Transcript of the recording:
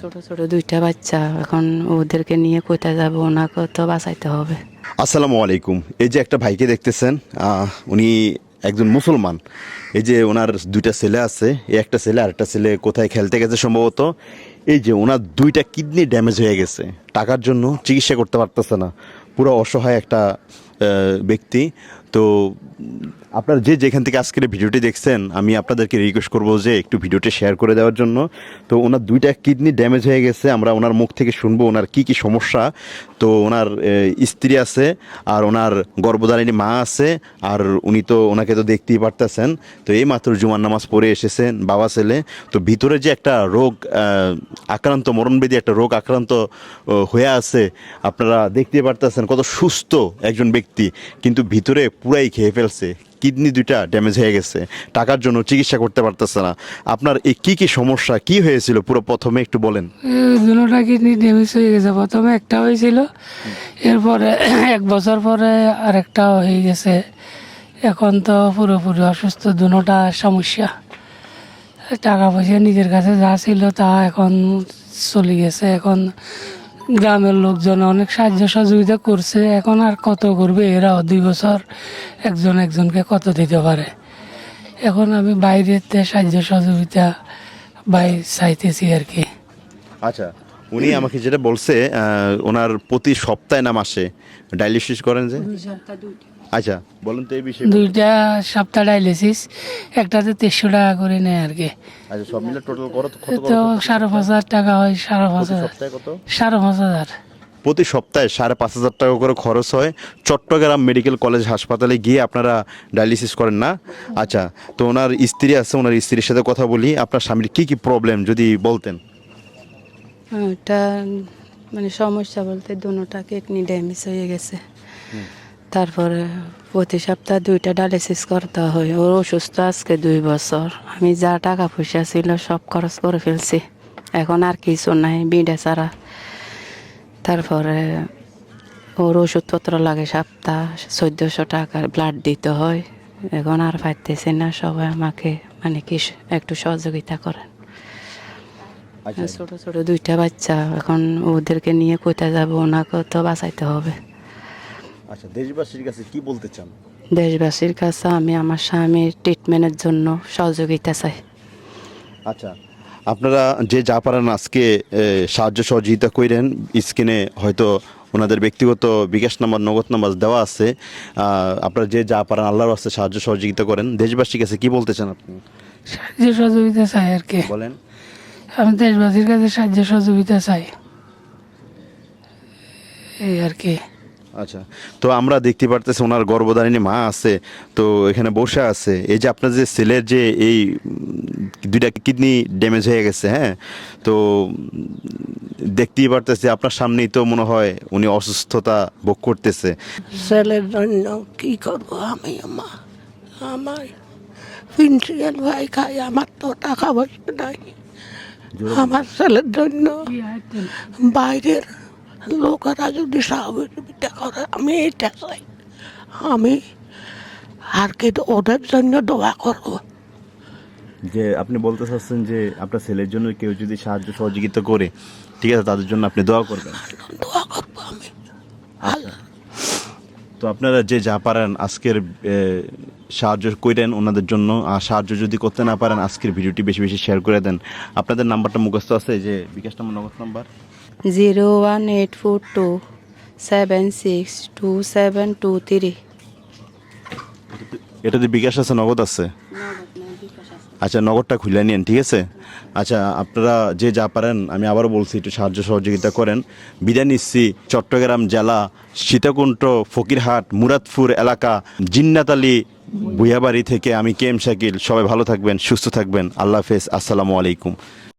ছোট ছোট দুইটা বাচ্চা। এখন ওদেরকে নিয়ে কোথায় যাব, ওনাকে তো বাঁচাইতে হবে। আসসালামু আলাইকুম। এই যে একটা ভাইকে দেখতেছেন উনি একজন মুসলমান। এই যে ওনার দুইটা ছেলে আছে, এই একটা ছেলে আর একটা ছেলে কোথায় খেলতে গেছে সম্ভবত। এই যে ওনার দুইটা কিডনি ড্যামেজ হয়ে গেছে। টাকার জন্য চিকিৎসা করতে পারতেছে না। পুরো অসহায় একটা ব্যক্তি। তো, আপনার যে যেখান থেকে আজকের ভিডিওটি দেখছেন, আমি আপনাদেরকে রিকোয়েস্ট করব যে একটু ভিডিওটি শেয়ার করে দেওয়ার জন্য। তো ওনার দুইটা কিডনি ড্যামেজ হয়ে গেছে, আমরা ওনার মুখ থেকে শুনব ওনার কি কি সমস্যা। তো ওনার স্ত্রী আছে, আর ওনার গর্ভধারিণী মা আছে, আর উনি তো ওনাকে তো দেখতেই পারতেছেন। তো এই মাত্র জুমার নামাজ পড়ে এসেছেন বাবা ছেলে। তো ভিতরে যে একটা রোগ আক্রান্ত, মরণবেদী একটা রোগ আক্রান্ত হয়ে আছে, আপনারা দেখতেই পারতেছেন কত সুস্থ একজন ব্যক্তি। কিন্তু ভিতরে পুরাই খেয়ে ফেলছে, কিডনি দুইটা ড্যামেজ হয়ে গেছে, টাকার জন্য চিকিৎসা করতে পারতেছে না। আপনার এই কি কি সমস্যা, কি হয়েছিল? পুরো প্রথমে একটু বলেন। দুটা কিডনি ড্যামেজ হয়ে গেছে। প্রথমে একটা হয়েছিল, এরপরে এক বছর পরে আরেকটা হয়ে গেছে। এখন তো পুরোপুরি অসুস্থ, দুটা সমস্যা। টাকা পয়সা নিজের কাছে যা ছিল তা এখন চলে গেছে। এখন গ্রামের লোকজন অনেক সাহায্য সহযোগিতা করছে। এখন আর কত করবে? এরাও দুই বছর একজন একজনকে কত দিতে পারে? এখন আমি বাইরেতে সাহায্য সহযোগিতা বাই চাইতেছি আর কি। আচ্ছা উনি আমাকে যেটা বলছে ওনার প্রতি সপ্তাহে না মাসে? ডায়ালিসিস করেন যে? আচ্ছা বলেন তো এই বিষয়ে। দুইটা সপ্তাহ ডায়ালিসিস একটাতে তেরোশো টাকা করে নেয় আর কি। আচ্ছা সব মিলে টোটাল কত কত তো সাড়ে পাঁচ হাজার টাকা হয় সাড়ে পাঁচ হাজার। সপ্তাহে সাড়ে পাঁচ হাজার। প্রতি সপ্তাহে সাড়ে পাঁচ হাজার টাকা করে খরচ হয়। চট্টগ্রাম মেডিকেল কলেজ হাসপাতালে গিয়ে আপনারা ডায়ালিসিস করেন না? আচ্ছা তো ওনার স্ত্রী আছে ওনার স্ত্রীর সাথে কথা বলি। আপনার স্বামীর কি কি প্রবলেম যদি বলতেন? ওটা মানে সমস্যা বলতে দুটা কিডনি ড্যামেজ হয়ে গেছে। তারপরে প্রতি সপ্তাহ দুইটা ডায়ালিসিস করতে হয়। ওর অসুস্থ আজকে দুই বছর। আমি যা টাকা পয়সা ছিল সব খরচ করে ফেলছি। এখন আর কিছু নাই বিডে ছাড়া। তারপরে ওর ওষুধপত্র লাগে সপ্তাহ চোদ্দোশো টাকার ব্লাড দিতে হয়। এখন আর পাইতেছি না সবাই আমাকে মানে কি একটু সহযোগিতা করেন। আচ্ছা। ছোট ছোট দুইটা বাচ্চা এখন ওদেরকে নিয়ে কোথায় যাব ওনাকে তো বাঁচাইতে হবে। আচ্ছা দেশবাসীর কাছে কি বলতে চান? দেশবাসীর কাছে আমি আমার স্বামীর ট্রিটমেন্টের জন্য সহযোগিতা চাই। আচ্ছা আপনারা যে যা পারেন আজকে সাহায্য সহযোগিতা করেন স্ক্রিনে হয়তো ওনাদের ব্যক্তিগত বিকাশ নাম্বার নগদ নাম্বার দেওয়া আছে। আপনারা যে যা পারেন আল্লাহর আছে সাহায্য সহযোগিতা করেন দেশবাসীর কাছে কি বলতে চান আপনি? সাহায্য সহযোগিতা চাই আর কি। বলেন। আমি দেশবাসীর কাছে সাহায্য সহযোগিতা চাই। এই আর কি। আচ্ছা তো আমরা দেখতে পারতেছি ওনার গর্ভধারিণী মা আছে তো এখানে বসে আছে। এই যে আপনার যে ছেলের যে এই দুইটা কিডনি ড্যামেজ হয়ে গেছে হ্যাঁ? তো দেখতেই পারতেছি আপনার সামনেই তো মনে হয় উনি অসুস্থতা ভোগ করতেছে। ছেলের জন্য কি করব আমি আমার আমার প্রিন্সিপাল ভাই খাই আমার তো টাকা পয়সা নাই। আমার ছেলের জন্য বাইরের লোকেরা যদি সহযোগিতা করে আমি এটা চাই। আমি আর কি ওদের জন্য দোয়া করব। যে আপনি বলতে চাচ্ছেন যে আপনার ছেলের জন্য কেউ যদি সাহায্য সহযোগিতা করে ঠিক আছে তাদের জন্য আপনি দোয়া করবেন? দোয়া করব আমি। তো আপনারা যে যা পারেন আজকের সাহায্য করেন ওনাদের জন্য আর সাহায্য যদি করতে না পারেন আজকের ভিডিওটি বেশি বেশি শেয়ার করে দেন। আপনাদের নাম্বারটা মুখস্থ আছে যে bKash number Nagad number. Zero one eight four two seven six two seven two three এটাতে বিকাশ আছে, নগদ আছে? আচ্ছা নগদটা খুলে নিন ঠিক আছে? আচ্ছা আপনারা যে যা পারেন, আমি আবারও বলছি, একটু সাহায্য সহযোগিতা করেন। বিদায় নিচ্ছি চট্টগ্রাম জেলা সীতাকুণ্ড ফকিরহাট মুরাদপুর এলাকা জিন্নাত আলী থেকে আমি কে এম শাকিল। সবাই ভালো থাকবেন, সুস্থ থাকবেন। আল্লাহ হাফেজ, আসসালামু আলাইকুম।